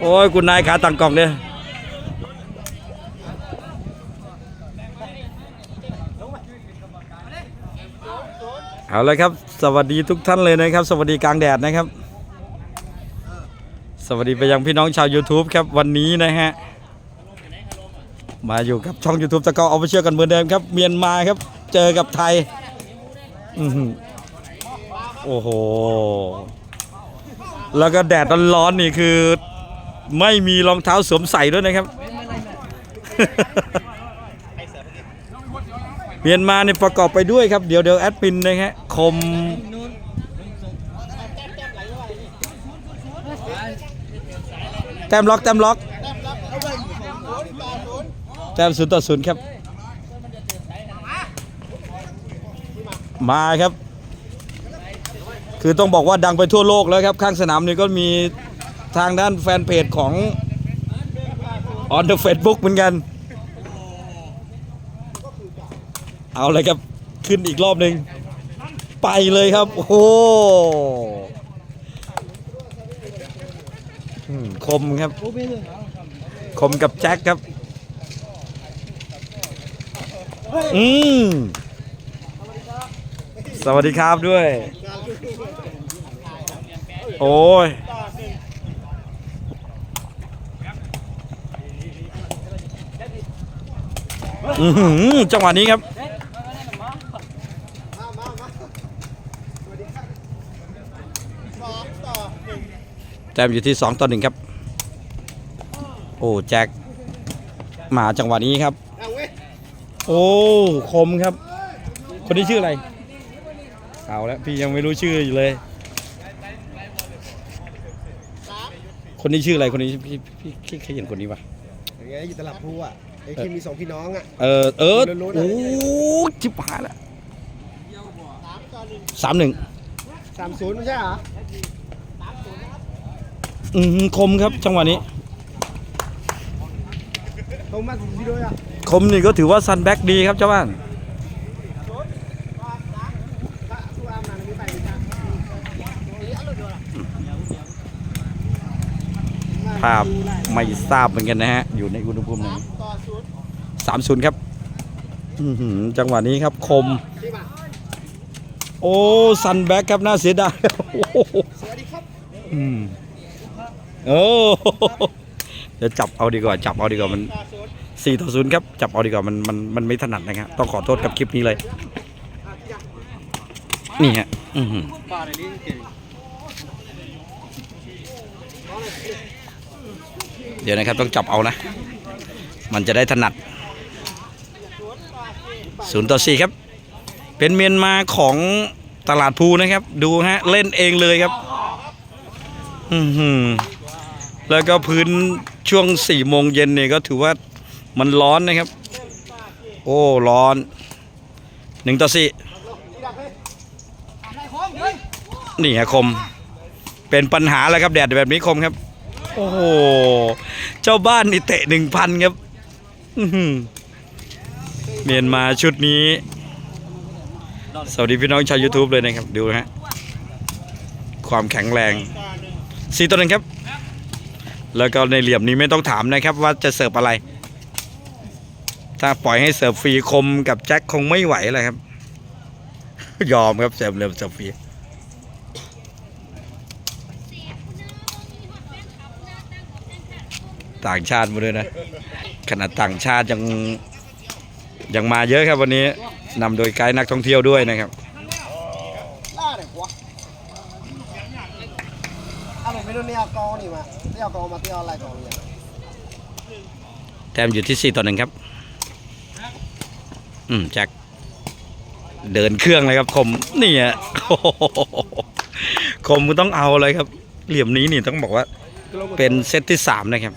โอ้ย คุณนายขาตังกล่องเนี่ยเอาเลยครับ สวัสดีทุกท่านเลยนะครับ สวัสดีกลางแดดนะครับ สวัสดีไปยังพี่น้องชาว YouTube ครับวันนี้นะฮะ มาอยู่กับช่อง YouTube ตะกอเอาไปเชื่อกันเหมือนเดิมครับ เมียนมาครับ เจอกับไทยอือหือโอ้โห แล้วก็แดดร้อนๆนี่คือ ไม่มีรองเท้าสวมใส่ด้วยนะครับ เมียนมาเนี่ยประกอบไปด้วยครับ เดี๋ยวเดี๋ยวแอดมินนะฮะคมแต้มล็อกแต้มล็อกแต้มศูนย์ต่อศูนย์ครับ มาครับ คือต้องบอกว่าดังไปทั่วโลกแล้วครับ ข้างสนามนี่ก็มีทางด้านแฟนเพจของ on the Facebook เหมือนกัน เอาเลยครับ ขึ้นอีกรอบหนึ่งไปเลยครับ โอ้โหคมครับ คมกับแจ็คครับ อืม วัสดีครับด้วย โอ้ยอือหือจังหวะนี้ครับแต้มอยู่ที่ 2 ต่อหนึ่งครับ โอ้แจ็คมาจังหวะนี้ครับ โอ้ คมครับ คนนี้ชื่ออะไร เอาแล้วพี่ยังไม่รู้ชื่ออยู่เลย คนนี้ชื่ออะไรคนนี้พี่พี่พี่เคยเห็นคนนี้ปะอย่างเงี้ยอยู่ตลาดพลูอะไอ้คิมมีสองพี่น้องอะ เออเออรู้ๆนะโอ้จิบหายแล้วสามหนึ่งสามศูนย์ไม่ใช่เหรออืมคมครับจังหวะนี้ตรงมาถึงพี่ด้วยอะ คมนี่ก็ถือว่าซันแบ็กดีครับเจ้าบ้าน สู้อามาไม่ไปไม่ใช่ ภาพไม่ทราบเหมือนกันนะฮะ อยู่ในอุณหภูมิไหนสามศูนย์ครับจังหวะนี้ครับคม โอ้ซันแบ็กครับน่าเสียดายโอ้โหสวัสดีครับอืมโอ้เดี๋ยวจับเอาดีกว่า จับเอาดีกว่ามันสี่ต่อศูนย์ครับ จับเอาดีกว่ามันมันมันไม่ถนัดนะครับต้องขอโทษกับคลิปนี้เลย นี่ฮะอื้อหือ ป่าในนี้เก่ง เดี๋ยวนะครับต้องจับเอานะ มันจะได้ถนัดศูนย์ต่อสี่ครับ เป็นเมียนมาของตลาดภูนะครับ ดูฮะ เล่นเองเลยครับ อือแล้วก็พื้นช่วงสี่โมงเย็นเนี่ยก็ถือว่ามันร้อนนะครับ โอ้ ร้อนหนึ่งต่อสี่นี่ฮะคม เป็นปัญหาแล้วครับ แดดแบบนี้คมครับ โอ้โห จ้าบ้านนี่เตะหนึ่งพันครับเมียนมาชุดนี้ สวัสดีพี่น้องชาว YouTube เลยนะครับ ดูนะฮะ ความแข็งแรงสี่ตัวนึงครับ แล้วก็ในเหลี่ยมนี้ไม่ต้องถามนะครับ ว่าจะเสิร์ฟอะไร ถ้าปล่อยให้เสิร์ฟฟรีคมกับแจ็คคงไม่ไหวเลยครับ ยอมครับเสิร์ฟเร็วเสิร์ฟฟรี ต่างชาติมาด้วยนะ ขนาดต่างชาติยังยังมาเยอะครับวันนี้นำโดยไกด์นักท่องเที่ยวด้วยนะครับล่าเลยหัวอาผมไม่รู้เนียเอากองนี่มาเที่ยวกองมาเที่ยวอะไรกองเนี่ยแต้มอยู่ที่ 4 ต่อหนึ่งครับ อืมแจ็คเดินเครื่องเลยครับ คมนี่อะคมก็ต้องเอาเลยครับ เหลี่ยมนี้นี่ต้องบอกว่าเป็นเซตที่ 3 นะครับ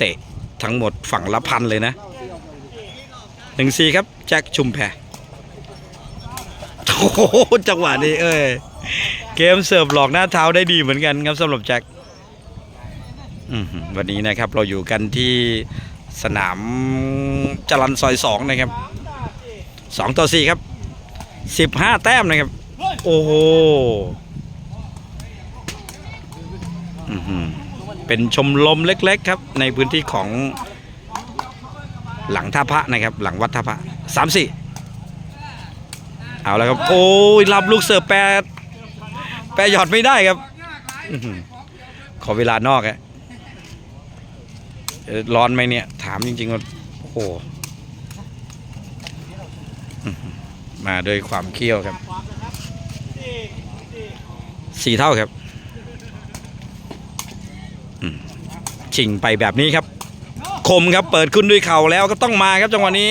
เตะทั้งหมดฝั่งละพันเลยนะหนึ่งซีครับ แจ็คชุมแพโอ้โหจังหวะนี้เอ้ยเกมเสิร์ฟหลอกหน้าเท้าได้ดีเหมือนกันครับสำหรับแจ็ควันนี้นะครับเราอยู่กันที่สนามจรันซอยสองนะครับสองต่อสี่ครับสิบห้าแต้มนะครับ โอ้โหอื้อหือ เป็นชมรมเล็ก ๆ ครับ ในพื้นที่ของหลังท่าพระนะครับ หลังวัดท่าพระสามสี่เอาแล้วครับ โอ้ยรับลูกเสิร์ฟแปรแปรหยอดไม่ได้ครับขอเวลานอกอะร้อนไหมเนี่ย ถามจริงๆว่าโอ้โหมาด้วยความเคี่ยวครับสี่เท่าครับอืม ชิงไปแบบนี้ครับ คมครับเปิดขึ้นด้วยเข่าแล้วก็ต้องมาครับจังหวะนี้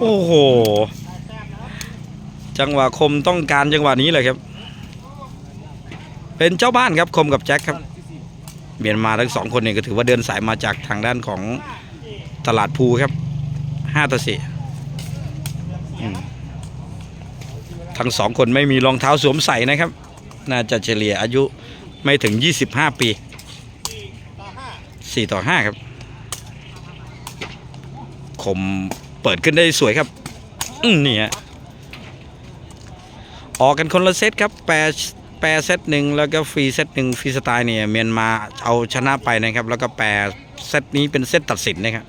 โอ้โห จังหวะคมต้องการจังหวะนี้เลยครับ เป็นเจ้าบ้านครับคมกับแจ็คครับเมียนมาทั้งสองคนเนี่ยก็ถือว่าเดินสายมาจากทางด้านของตลาดภูครับห้าต่อสี่ทั้งสองคนไม่มีรองเท้าสวมใส่นะครับ น่าจะเฉลี่ยอายุไม่ถึง 25 ปี 4ต่อ5ครับคมเปิดขึ้นได้สวยครับนี่ฮะออกกันคนละเซตครับแปรแปรเซตหนึ่งแล้วก็ฟรีเซตหนึ่งฟรีสไตล์เนี่ยเมียนมาเอาชนะไปนะครับ แล้วก็แปรเซตนี้เป็นเซตตัดสินนะครับ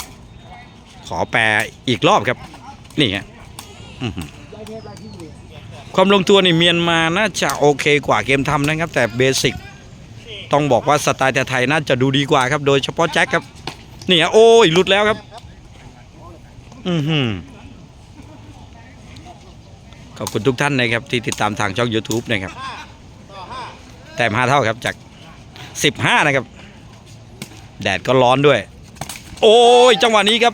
ขอแปรอีกรอบครับ นี่ฮะความลงตัวนี่เมียนมาน่าจะโอเคกว่าเกมทำนะครับ แต่เบสิก ต้องบอกว่าสไตล์ไทยน่าจะดูดีกว่าครับ โดยเฉพาะแจ็คครับนี่ฮะโอ้ยหลุดแล้วครับ อือหือขอบคุณทุกท่านนะครับที่ติดตามทางช่อง YouTube นะครับแต้มห้าเท่าครับจากสิบห้านะครับ แดดก็ร้อนด้วย โอ้ยจังหวะนี้ครับ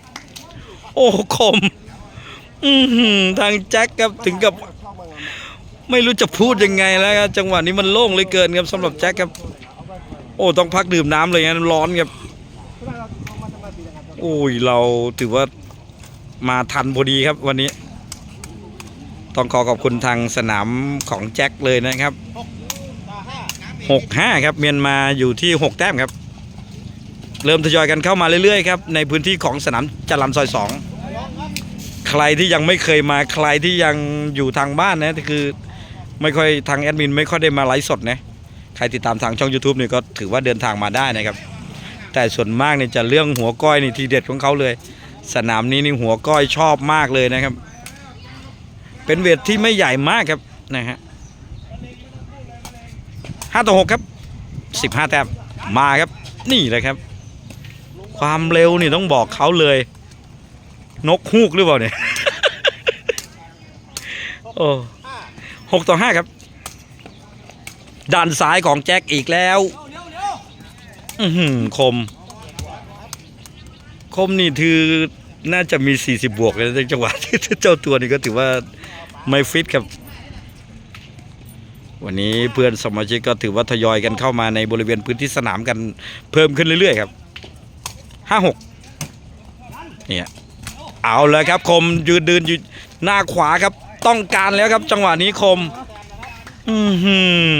โอ้คม อือหือทางแจ็คครับถึงกับ ไม่รู้จะพูดยังไงแล้วครับจังหวะนี้มันโล่งเลยเกินครับสำหรับแจ็คครับ โอ้ต้องพักดื่มน้ำเลยนะร้อนครับโอ้ยเราถือว่ามาทันพอดีครับวันนี้ ต้องขอขอบคุณทางสนามของแจ็คเลยนะครับหกห้าครับเมียนมาอยู่ที่หกแต้มครับ เริ่มทยอยกันเข้ามาเรื่อยๆครับในพื้นที่ของสนามจรันซอยสองใครที่ยังไม่เคยมาใครที่ยังอยู่ทางบ้านนะคือไม่ค่อยทางแอดมินไม่ค่อยได้มาไลฟ์สดนะ ใครติดตามทางช่อง YouTube เนี่ยก็ถือว่าเดินทางมาได้นะครับ แต่ส่วนมากเนี่ยจะเรื่องหัวก้อยนี่ทีเด็ดของเขาเลย สนามนี้นี่หัวก้อยชอบมากเลยนะครับ เป็นเวทที่ไม่ใหญ่มากครับนะฮะห้าต่อหกครับสิบห้าแต้มมาครับ นี่เลยครับ ความเร็วนี่ต้องบอกเขาเลย นกฮูกหรือเปล่าเนี่ยโอ้หกต่อห้าครับ ด้านซ้ายของแจ็คอีกแล้วอือหือคม คมนี่คือน่าจะมี 40 บวกเลยในจังหวะที่เจ้าตัวนี้ก็ถือว่าไม่ฟิตครับ วันนี้เพื่อนสมาชิกก็ถือว่าทยอยกันเข้ามาในบริเวณพื้นที่สนามกันเพิ่มขึ้นเรื่อยๆครับห้าหกเนี่ยเอาเลยครับคมยืนเดินอยู่หน้าขวาครับ ต้องการแล้วครับ จังหวะนี้คม อือหือ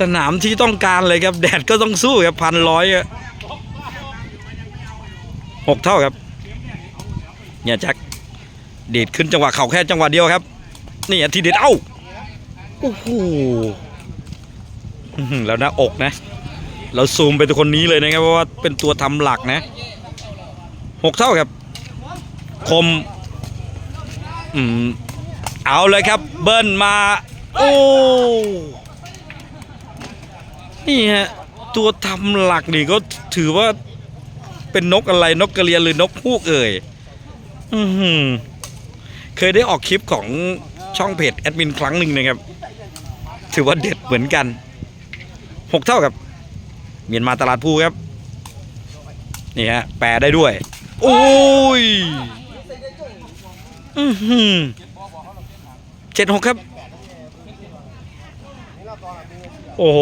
สนามที่ต้องการเลยครับ แดดก็ต้องสู้ครับพันร้อยหกเท่าครับ เนี่ยแจ็คเดดขึ้นจังหวะเข่าแค่จังหวะเดียวครับ นี่อะทีเด็ดเอ้าโอ้โหแล้วหน้าอกนะ เราซูมไปตัวคนนี้เลยนะครับเพราะว่าเป็นตัวทำหลักนะหกเท่าครับ คม อืม เอาเลยครับ เบิ้ลมา โอ้ นี่ฮะตัวทำหลักนี่ก็ถือว่าเป็นนกอะไรนกกระเรียนหรือนกฮูกเอ่ยอือหือเคยได้ออกคลิปของช่องเพจแอดมินครั้งหนึ่งนะครับ ถือว่าเด็ดเหมือนกันหกเท่าครับ เมียนมาตลาดภูครับ นี่ฮะแปลได้ด้วย โอ้ยอือหือเจ็ดหกครับ โอ้โห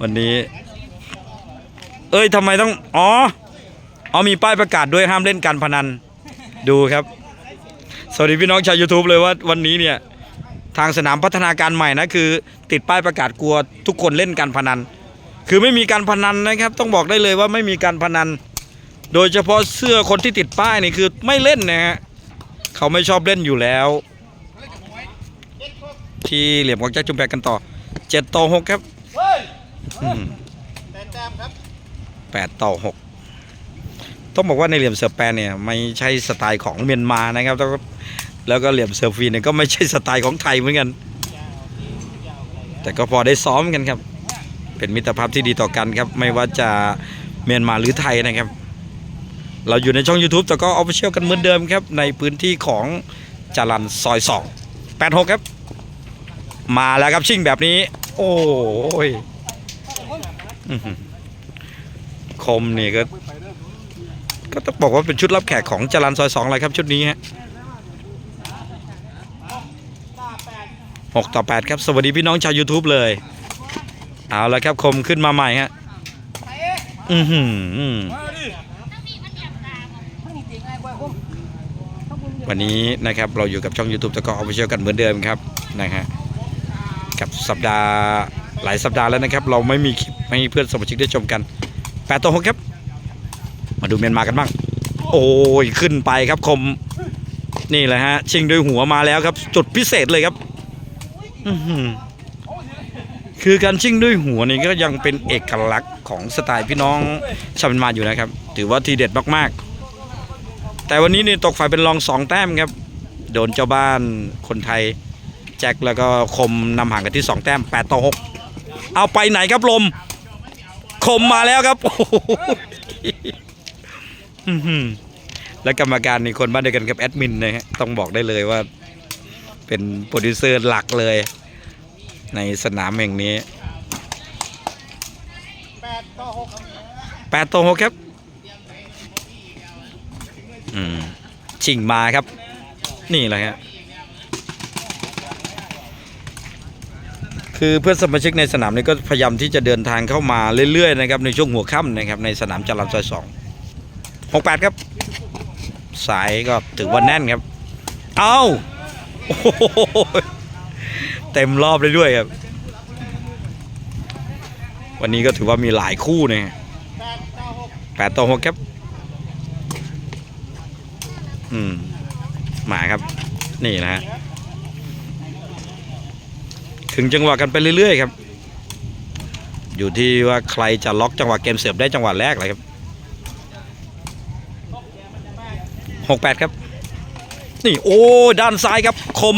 วันนี้ เอ้ยทำไมต้อง อ๋ออ๋อมีป้ายประกาศด้วยห้ามเล่นการพนัน ดูครับ สวัสดีพี่น้องชาว YouTube เลยว่าวันนี้เนี่ย ทางสนามพัฒนาการใหม่นะคือ ติดป้ายประกาศกลัวทุกคนเล่นการพนัน คือไม่มีการพนันนะครับ ต้องบอกได้เลยว่าไม่มีการพนัน โดยเฉพาะเสื้อคนที่ติดป้ายนี่คือไม่เล่นนะฮะ เขาไม่ชอบเล่นอยู่แล้ว ที่เหลี่ยมของแจ็คจุมแปกกันต่อเจ็ดต่อหกครับอืมแต่แต้มครับแปดต่อหกต้องบอกว่าในเหลี่ยมเสือแปนเนี่ยไม่ใช่สไตล์ของเมียนมานะครับแล้วก็แล้วก็เหลี่ยมเสือฟีนเนี่ยก็ไม่ใช่สไตล์ของไทยเหมือนกัน แต่ก็พอได้ซ้อมกันครับ เป็นมิตรภาพที่ดีต่อกันครับ ไม่ว่าจะเมียนมาหรือไทยนะครับ เราอยู่ในช่อง YouTube แต่ก็ออฟฟิเชียลกันเหมือนเดิมครับ ในพื้นที่ของจรันซอย2 86ครับ มาแล้วครับชิ่งแบบนี้ โอ้ยคมนี่ก็ ก็ต้องบอกว่าเป็นชุดรับแขกของจรันซอย2เลยครับชุดนี้ฮะหกต่อ8ครับ สวัสดีพี่น้องชาว YouTube เลย เอาละครับคมขึ้นมาใหม่ฮะอือหือวันนี้นะครับเราอยู่กับช่อง YouTube ตะกออฟฟิเชียลกันเหมือนเดิมครับนะฮะับสัปดาห์หลายสัปดาห์แล้วนะครับ เราไม่มีคลิปให้เพื่อนสมาชิกได้ชมกันแปดต่อหกครับ มาดูเมียนมากันบ้าง โอ้ยขึ้นไปครับคมนี่แหละฮะชิงด้วยหัวมาแล้วครับ จุดพิเศษเลยครับคือการชิงด้วยหัวนี่ก็ยังเป็นเอกลักษณ์ของสไตล์พี่น้องชาวเมียนมาอยู่นะครับ ถือว่าทีเด็ดมากๆ แต่วันนี้นี่ตกฝ่ายเป็นรองสองแต้มครับ โดนเจ้าบ้านคนไทย แจ็คแล้วก็คมนำห่างกันที่ 2 แต้ม 8 ต่อ 6 เอาไปไหนครับลม คมมาแล้วครับโอ้โหอื้อหือและกรรมการนี่คนบ้านเดียวกันกับแอดมินนะฮะต้องบอกได้เลยว่า เป็นโปรดิวเซอร์หลักเลย ในสนามแห่งนี้แปดต่อหก8ต่อ6ครับชิงมาครับ นี่แหละฮะ คือเพื่อนสมาชิกในสนามนี้ก็พยายามที่จะเดินทางเข้ามาเรื่อยๆนะครับในช่วงหัวค่ำนะครับในสนามจรัญซอยสองหกแปดครับ สายก็ถือว่าแน่นครับ เอาเต็มรอบเลยด้วยครับ วันนี้ก็ถือว่ามีหลายคู่นะแปดต่อหกแปดต่อหกครับ อืม หมาครับ นี่นะฮะ ถึงจังหวะกันไปเรื่อยๆครับ อยู่ที่ว่าใครจะล็อกจังหวะเกมเสิร์ฟได้จังหวะแรกเลยครับหกแปดครับ นี่โอ้ด้านซ้ายครับคม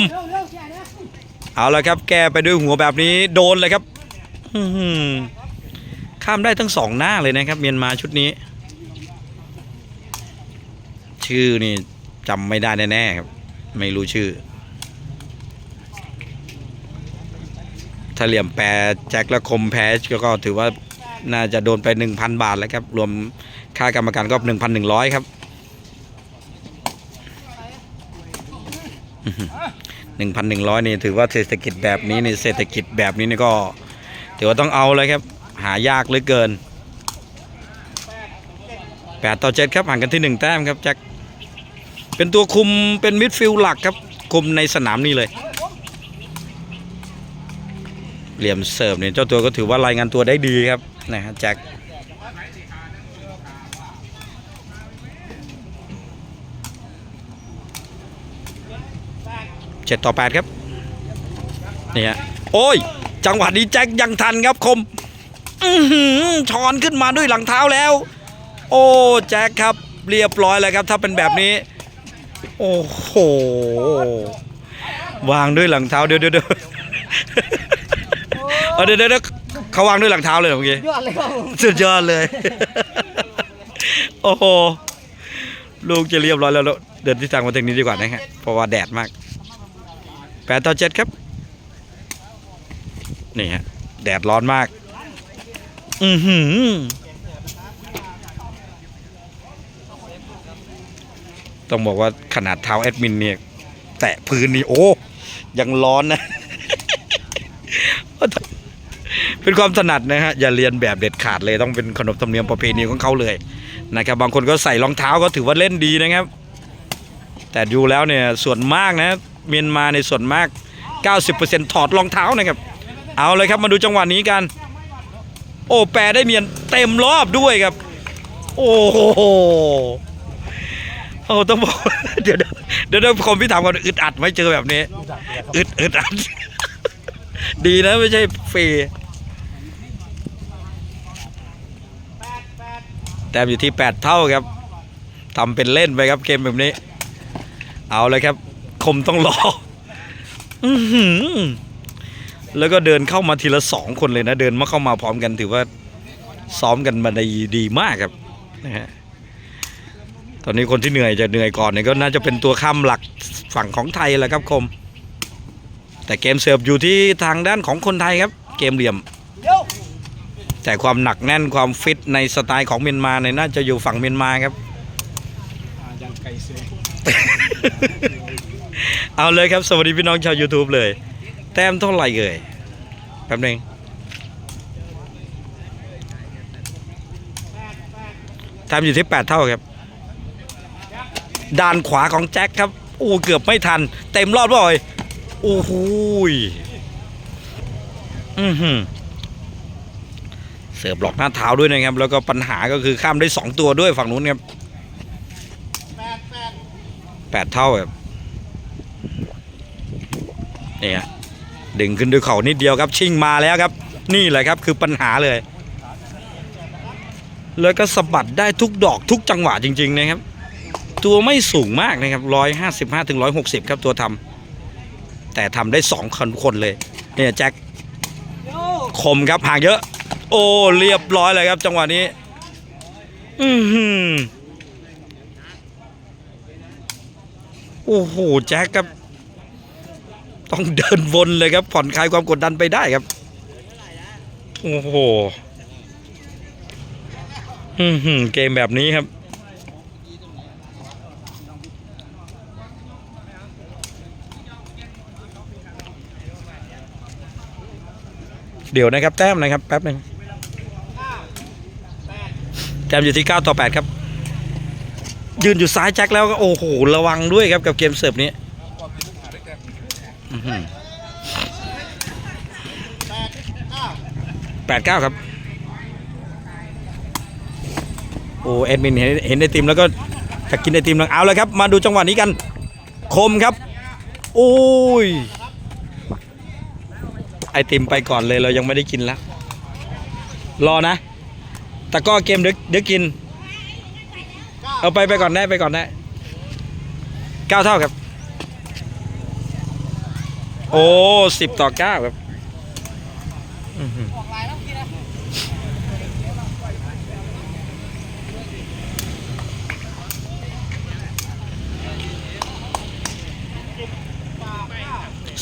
เอาละครับแกไปด้วยหัวแบบนี้โดนเลยครับข้ามได้ทั้งสองหน้าเลยนะครับ เมียนมาชุดนี้ ชื่อนี่จำไม่ได้แน่ๆครับ ไม่รู้ชื่อ ถ้าเหลี่ยมแปรแจ็คและคมแพ้ก็ถือว่าน่าจะโดนไป 1,000 บาทแล้วครับ รวมค่ากรรมการก็ 1,100 ครับ1,100นี่ถือว่าเศรษฐกิจแบบนี้นี่เศรษฐกิจแบบนี้นี่ก็ ถือว่าต้องเอาเลยครับ หายากเหลือเกิน8ต่อ7ครับห่างกันที่1แต้มครับแจ็คเป็นตัวคุมเป็นมิดฟิลด์หลักครับคุมในสนามนี้เลย เหลี่ยมเสิร์ฟเนี่ยเจ้าตัวก็ถือว่ารายงานตัวได้ดีครับนะฮะแจ็คเจ็ดต่อแปดครับนี่ฮะโอ้ย จังหวะนี้แจ็คยังทันครับคมอือหือช้อนขึ้นมาด้วยหลังเท้าแล้ว โอ้แจ็คครับเรียบร้อยแล้วครับ ถ้าเป็นแบบนี้ โอ้โหวางด้วยหลังเท้าเดี๋ยวเดี๋ยว เดี๋ยวเอาเดี๋ยวเดี๋ยวเดี๋ยวเขาวางด้วยหลังเท้าเลยเหรอเมื่อกี้ยอดเลยครับผมสุดยอดเลย โอ้โหลูกจะเรียบร้อยแล้วแล้วเดินที่ทางมาทางนี้ดีกว่านะฮะเพราะว่าแดดมากแปดต่อเจ็ดครับ นี่ฮะ แดดร้อนมาก อือหือต้องบอกว่าขนาดเท้าแอดมินเนี่ย แตะพื้นนี่โอ้ ยังร้อนนะ เป็นความถนัดนะฮะอย่าเรียนแบบเด็ดขาดเลยต้องเป็นขนบธรรมเนียมประเพณีของเขาเลยนะครับบางคนก็ใส่รองเท้าก็ถือว่าเล่นดีนะครับ แต่ดูแล้วเนี่ยส่วนมากนะเมียนมาในส่วนมาก 90%ถอดรองเท้านะครับ เอาเลยครับมาดูจังหวะนี้กัน โอ้แปรได้เมียนเต็มรอบด้วยครับ โอ้โหโอ้ต้องบอกเดี๋ยวเดี๋ยวเดี๋ยวเดี๋ยวคมพี่ถามก่อนอึดอัดไหมเจอแบบนี้อึดอึดอัด ดีนะไม่ใช่ฟรี ต้มอยู่ที่ 8 เท่าครับทำเป็นเล่นไปครับเกมแบบนี้ เอาเลยครับ คมต้องรออแล้วก็เดินเข้ามาทีละสองคนเลยนะ เดินมาเข้ามาพร้อมกันถือว่าซ้อมกันมาดีดีมากครับนะฮะตอนนี้คนที่เหนื่อยจะเหนื่อยก่อนเนี่ยก็น่าจะเป็นตัวข้ามหลักฝั่งของไทยแหละครับคม แต่เกมเสิร์ฟอยู่ที่ทางด้านของคนไทยครับ เกมเหลี่ยม แต่ความหนักแน่นความฟิตในสไตล์ของเมียนมาเนี่ยน่าจะอยู่ฝั่งเมียนมาครับยังไกลเสียเอาเลยครับ สวัสดีพี่น้องชาว YouTube เลย แต้มเท่าไหร่เอ่ยแป๊บนึงแต้มอยู่ที่ 8 เท่าครับ ด้านขวาของแจ็คครับโอ้เกือบไม่ทัน เต็มรอดบเลยโอ้โหอือหือ สิร์ฟหลอกหน้าเท้าด้วยนะครับ แล้วก็ปัญหาก็คือข้ามได้ 2 ตัวด้วยฝั่งนู้นครับแปดเท่าครับนี่ฮะดึงขึ้นด้วยเข่านิดเดียวครับ ชิงมาแล้วครับ นี่แหละครับคือปัญหาเลย แล้วก็สะบัดได้ทุกดอกทุกจังหวะจริง ๆ นะครับ ตัวไม่สูงมากนะครับร้อยห้าสิบห้าถึงร้อยหกสิบครับตัวทำแต่ทำได้สองคนคนเลยเนี่ยแจ็คคมครับห่างเยอะ โอ้เรียบร้อยเลยครับ จังหวะนี้ อือหือโอ้โหแจ็คครับ ต้องเดินวนเลยครับ ผ่อนคลายความกดดันไปได้ครับ โอ้โหอื้อหือเกมแบบนี้ครับ เดี๋ยวนะครับ แต้มนะครับ แป๊บหนึ่ง แต้มอยู่ที่ 9 ต่อ 8 ครับ ยืนอยู่ซ้ายแจ็คแล้วก็โอ้โห ระวังด้วยครับกับเกมเสิร์ฟนี้แปดเก้าครับ โอ้เอ็ดมินเห็นเห็นไอติมแล้วก็จะกินไอติมแล้วเอาเลยครับ มาดูจังหวะนี้กัน คมครับ โอ้ย ไอติมไปก่อนเลยเรายังไม่ได้กินแล้วรอนะ แต่ก็เกมเดี๋ยวเดี๋ยวกิน เอาไปไปก่อนได้ไปก่อนได้เก้าเท่าครับ โอ้สิบต่อเก้าครับ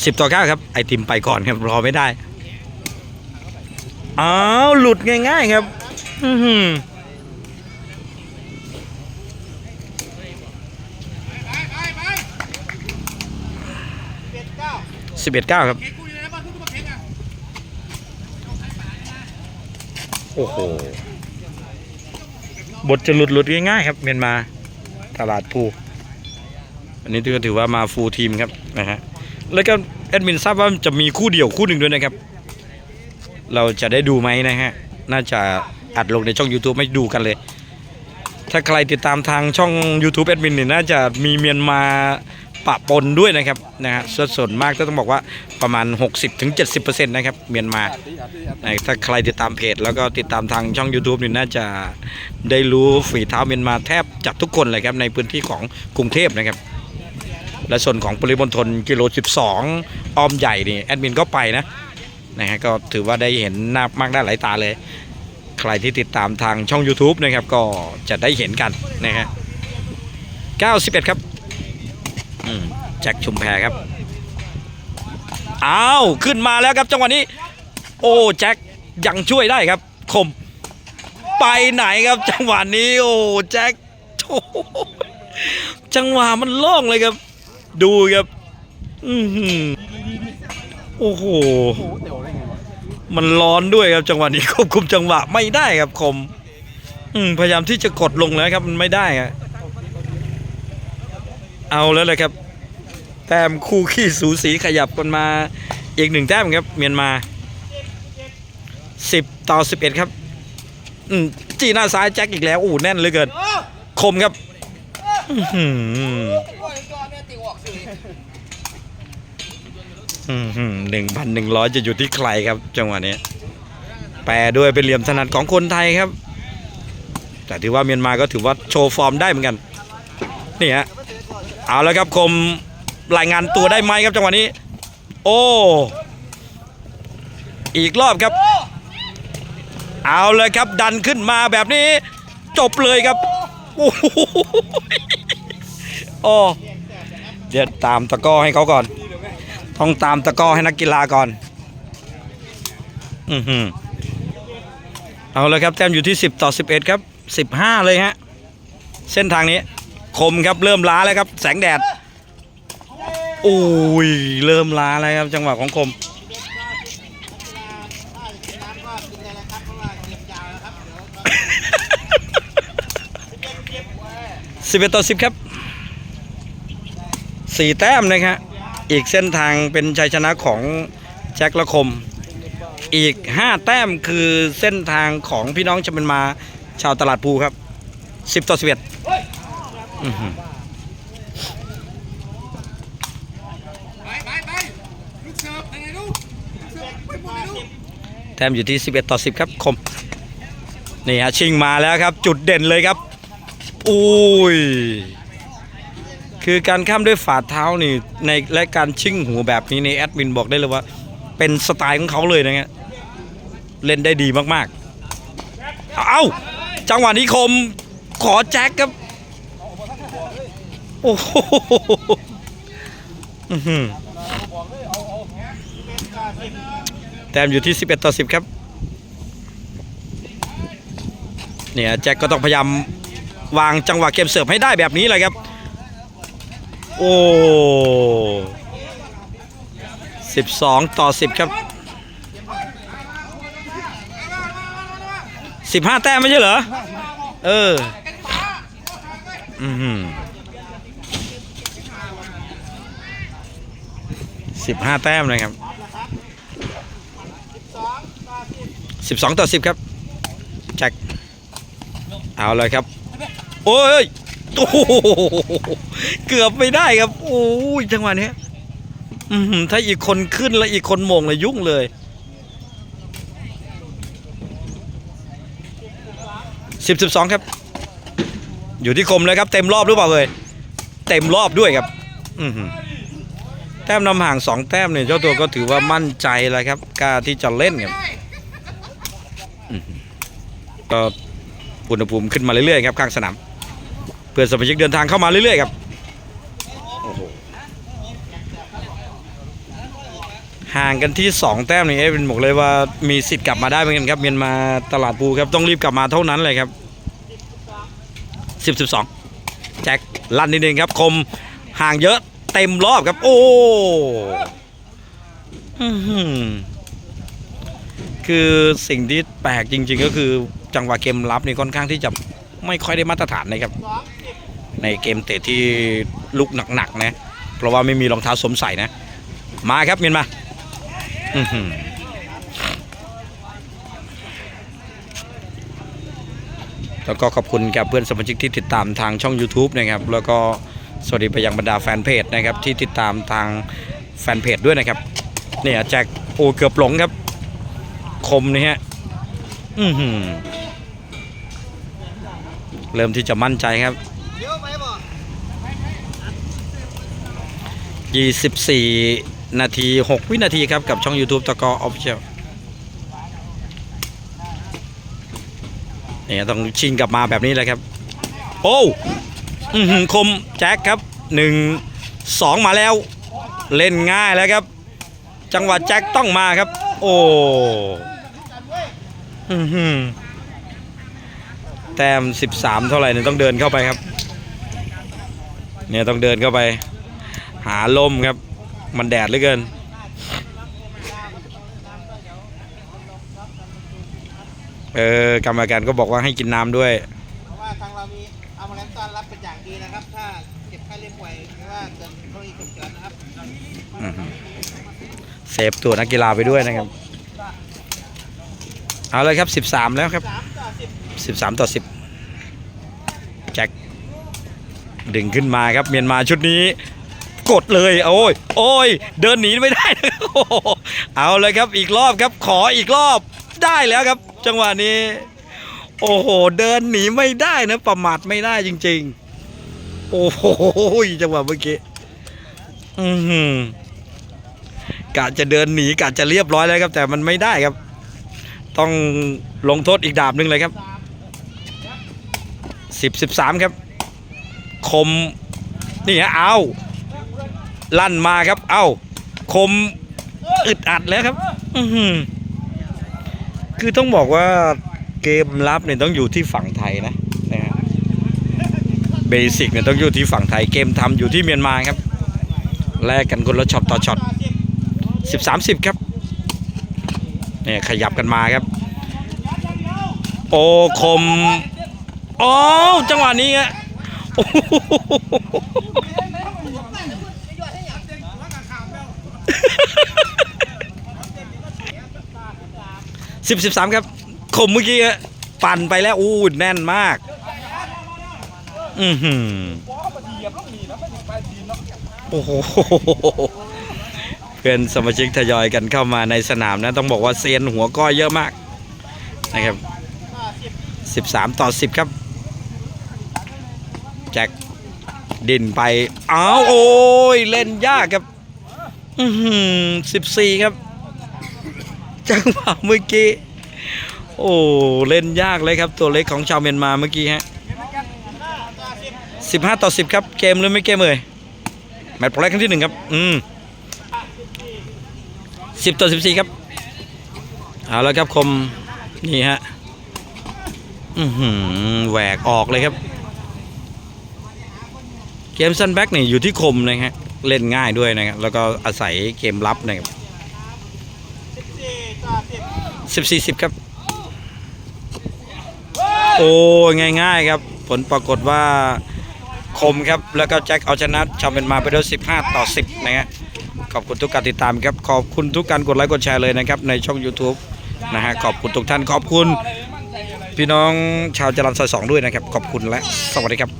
สิบต่อเก้าครับ ไอติมไปก่อนครับ รอไม่ได้ อ้าว หลุดง่าย ๆ ครับ อือหือสิบเอ็ดเก้าครับ โอ้โห บทจะหลุดหลุดง่ายๆครับ เมียนมาตลาดภูอันนี้ก็ถือว่ามาฟูลทีมครับนะฮะ แล้วก็แอดมินทราบว่าจะมีคู่เดี่ยวคู่หนึ่งด้วยนะครับ เราจะได้ดูไหมนะฮะ น่าจะ อัดลงในช่อง YouTube ไม่ดูกันเลย ถ้าใครติดตามทางช่อง YouTube แอดมินเนี่ยน่าจะมีเมียนมาปะปนด้วยนะครับนะฮะส่วนส่วนมากก็ต้องบอกว่าประมาณ 60-70%นะครับเมียนมานถ้าใครติดตามเพจ แล้วก็ติดตามทางช่อง YouTube นี่น่าจะได้รู้ฝีเท้าเมียนมาแทบจากทุกคนเลยครับในพื้นที่ของกรุงเทพนะครับ และส่วนของปริมณฑลกิโล 12 อ้อมใหญ่นี่แอดมินก็ไปนะนะฮะก็ถือว่าได้เห็นหน้ามากได้หลายตาเลย ใครที่ติดตามทางช่อง YouTube นะครับ ก็จะได้เห็นกันนะฮะ91 ครับอืมแจ็คชุมแพครับอ้าวขึ้นมาแล้วครับจังหวะนี้ โอ้แจ็คยังช่วยได้ครับ คม ไปไหนครับ จังหวะนี้ โอ้แจ็คโจังหวะมันล่องเลยครับ ดูครับ อือโอ้โห มันร้อนด้วยครับจังหวะนี้ควบคุมจังหวะไม่ได้ครับคมอืมพยายามที่จะกดลงแล้วครับมันไม่ได้ครับเอาแล้วเลยครับ แต้มคู่ขี้สูสีขยับกันมาอีกหนึ่งแต้มครับ เมียนมาสิบต่อสิบเอ็ดครับอืมจีหน้าซ้ายแจ็คอีกแล้วอู้แน่นเลือเกิน คมครับอื้อ หนึ่งพันหนึ่งร้อยจะอยู่ที่ใครครับ จังหวะนี้ แปรด้วยเป็นเหลี่ยมถนัดของคนไทยครับ แต่ถือว่าเมียนมาก็ถือว่าโชว์ฟอร์มได้เหมือนกัน นี่ฮะ เอาแล้วครับคมรายงานตัวได้ไหมครับจังหวะนี้ โอ้ อีกรอบครับ เอาเลยครับดันขึ้นมาแบบนี้ จบเลยครับ โอ้โหโอ้เดี๋ยวตามตะก้อให้เขาก่อน ต้องตามตะก้อให้นักกีฬาก่อน อือหือเอาเลยครับแต้มอยู่ที่ 10 ต่อ 11 ครับ 15 เลยฮะ เส้นทางนี้ คมครับเริ่มล้าแล้วครับ แสงแดดโอ้ยเริ่มล้าแล้วครับ จังหวะของคมสิบเอ็ดต่อสิบครับสี่แต้มนะครับ อีกเส้นทางเป็นชัยชนะของแจ็คละคม อีกห้าแต้มคือเส้นทางของพี่น้องชมันมาชาวตลาดภูครับสิบต่อสิบเอ็ดอื้อหือไปไปไปลูกเสิร์ฟยังไงลูกลูกเสิร์ฟไปหมดเลยลูกแต้มอยู่ที่ 11 ต่อ 10 ครับคม นี่ฮะชิงมาแล้วครับ จุดเด่นเลยครับ อุ้ย คือการข้ามด้วยฝ่าเท้านี่ในและการชิงหูแบบนี้ในแอดมินบอกได้เลยว่า เป็นสไตล์ของเขาเลยนะฮะเล่นได้ดีมากๆ เอาจังหวะนี้คมขอแจ็คครับ โอ้โหแต้มอยู่ที่ 11 ต่อ 10 ครับ เนี่ยแจ็คก็ต้องพยายามวางจังหวะเกมเสิร์ฟให้ได้แบบนี้เลยครับ โอ้12ต่อ10ครับ15แต้มไม่ใช่เหรอ เออ อือหือ15แต้มนะครับ12ต่อ10ครับแจ็คเอาเลยครับ โอ้ย โอ้โหเกือบไม่ได้ครับโอ้ยจังหวะนี้ถ้าอีกคนขึ้นแล้วอีกคนมงเลยยุ่งเลยสิบสิบสองครับ อยู่ที่คมเลยครับ เต็มรอบหรือเปล่าเลยเต็มรอบด้วยครับ อืแต้มนำห่างสองแต้มเนี่ยเจ้าตัวก็ถือว่ามั่นใจแล้วครับกล้าที่จะเล่นครับก็อุณหภูมิขึ้นมาเรื่อยๆครับข้างสนาม เพื่อนสมาชิกเดินทางเข้ามาเรื่อยๆครับโอ้โหห่างกันที่ 2 แต้มนี่เอเป็นบอกเลยว่ามีสิทธิ์กลับมาได้เหมือนกันครับเมียนมาตลาดปูครับต้องรีบกลับมาเท่านั้นเลยครับ10 12 แจ็คลั่นนิดนึงครับคมห่างเยอะเต็มรอบครับ โอ้อื้อหือคือสิ่งที่แปลกจริง ๆ ก็คือจังหวะเกมรับนี่ค่อนข้างที่จะไม่ค่อยได้มาตรฐานนะครับ ในเกมเตะที่ลุกหนักๆนะ เพราะว่าไม่มีรองเท้าสวมใส่นะ มาครับเมียนมาแล้วก็ขอบคุณแก่เพื่อนสมาชิกที่ติดตามทางช่อง YouTube นะครับ แล้วก็สวัสดีไปยังบรรดาแฟนเพจนะครับที่ติดตามทางแฟนเพจด้วยนะครับ เนี่ยแจ็คโอเกือบหลงครับ คมนี่ฮะเริ่มที่จะมั่นใจครับ เดี๋ยวไปบ่ 24 นาที 6 วินาทีครับ กับช่อง YouTube ตะกอออฟเชียลเนี่ยต้องชิงกลับมาแบบนี้เลยครับ โอ้อือหือคมแจ็คครับ 1 2 มาแล้ว เล่นง่ายแล้วครับ จังหวะแจ็คต้องมาครับ โอ้แต้ม 13 เท่าไหร่เนี่ยต้องเดินเข้าไปครับ เนี่ยต้องเดินเข้าไป หาลมครับ มันแดดเหลือเกิน เออกรรมการก็บอกว่าให้กินน้ำด้วย เพราะว่าทางเรามีเอามาแล้วต้อนรับเป็นอย่างดีนะครับ ถ้าเจ็บไข้เล่นป่วยหรือว่าเกิดกรณีฉุกเฉินนะครับอือฮึเซฟตัวนักกีฬาไปด้วยนะครับ เอาเลยครับ 13 แล้วครับสามต่อสิบ13 ต่อ 10 แจ็คดึงขึ้นมาครับเมียนมาชุดนี้ กดเลยโอ้ยโอ้ยเดินหนีไม่ได้โอ้โหเอาเลยครับอีกรอบครับขออีกรอบได้แล้วครับ จังหวะนี้ โอ้โห เดินหนีไม่ได้นะประมาทไม่ได้จริง ๆ โอ้โหจังหวะเมื่อกี้อือหือกะจะเดินหนีกะจะเรียบร้อยแล้วครับ แต่มันไม่ได้ครับ ต้องลงโทษอีกดาบหนึ่งเลยครับสิบสิบสามครับ คม นี่ฮะเอา ลั่นมาครับ เอาคมอึดอัดแล้วครับอืคือต้องบอกว่าเกมรับเนี่ยต้องอยู่ที่ฝั่งไทยนะนะฮะเบสิกเนี่ยต้องอยู่ที่ฝั่งไทย เกมทำอยู่ที่เมียนมาครับ แลกกันคนละช็อตต่อช็อตสิบสามสิบครับ เนี่ยขยับกันมาครับ โอ้คมโอ้จังหวะนี้ฮะโอ้โห สิบสิบสามครับคมเมื่อกี้ฮะปั่นไปแล้วอู้แน่นมาก อือหือโอ้โหเพื่อนสมาชิกทยอยกันเข้ามาในสนามนะ ต้องบอกว่าเซียนหัวก้อยเยอะมาก นะครับ13ต่อ10ครับ แจ็คดินไปอ้าวโอ้ย เล่นยากครับ อือหือ14ครับ จังหวะเมื่อกี้ โอ้ เล่นยากเลยครับ ตัวเล็กของชาวเมียนมาเมื่อกี้ฮะ15ต่อ10ครับ เกมหรือไม่เกมเอ่ยแมตช์พลายครั้งที่หนึ่งครับ อืม10ต่อ14ครับ เอาแล้วครับคม นี่ฮะ อือหือแหวกออกเลยครับ เกมซันแบ็กนี่อยู่ที่คมนะฮะ เล่นง่ายด้วยนะครับ แล้วก็อาศัยเกมรับนะครับสิบสี่สิบครับ โอ้ยง่าย ๆ ครับ ผลปรากฏว่าคมครับ แล้วก็แจ็คเอาชนะชาวเมียนมาไปด้วย15 ต่อ 10 นะฮะขอบคุณทุกการติดตามครับ ขอบคุณทุกการกดไลค์กดแชร์เลยนะครับ ในช่อง YouTube นะฮะขอบคุณทุกท่านขอบคุณ พี่น้องชาวจรัญซอยสองด้วยนะครับ ขอบคุณและสวัสดีครับ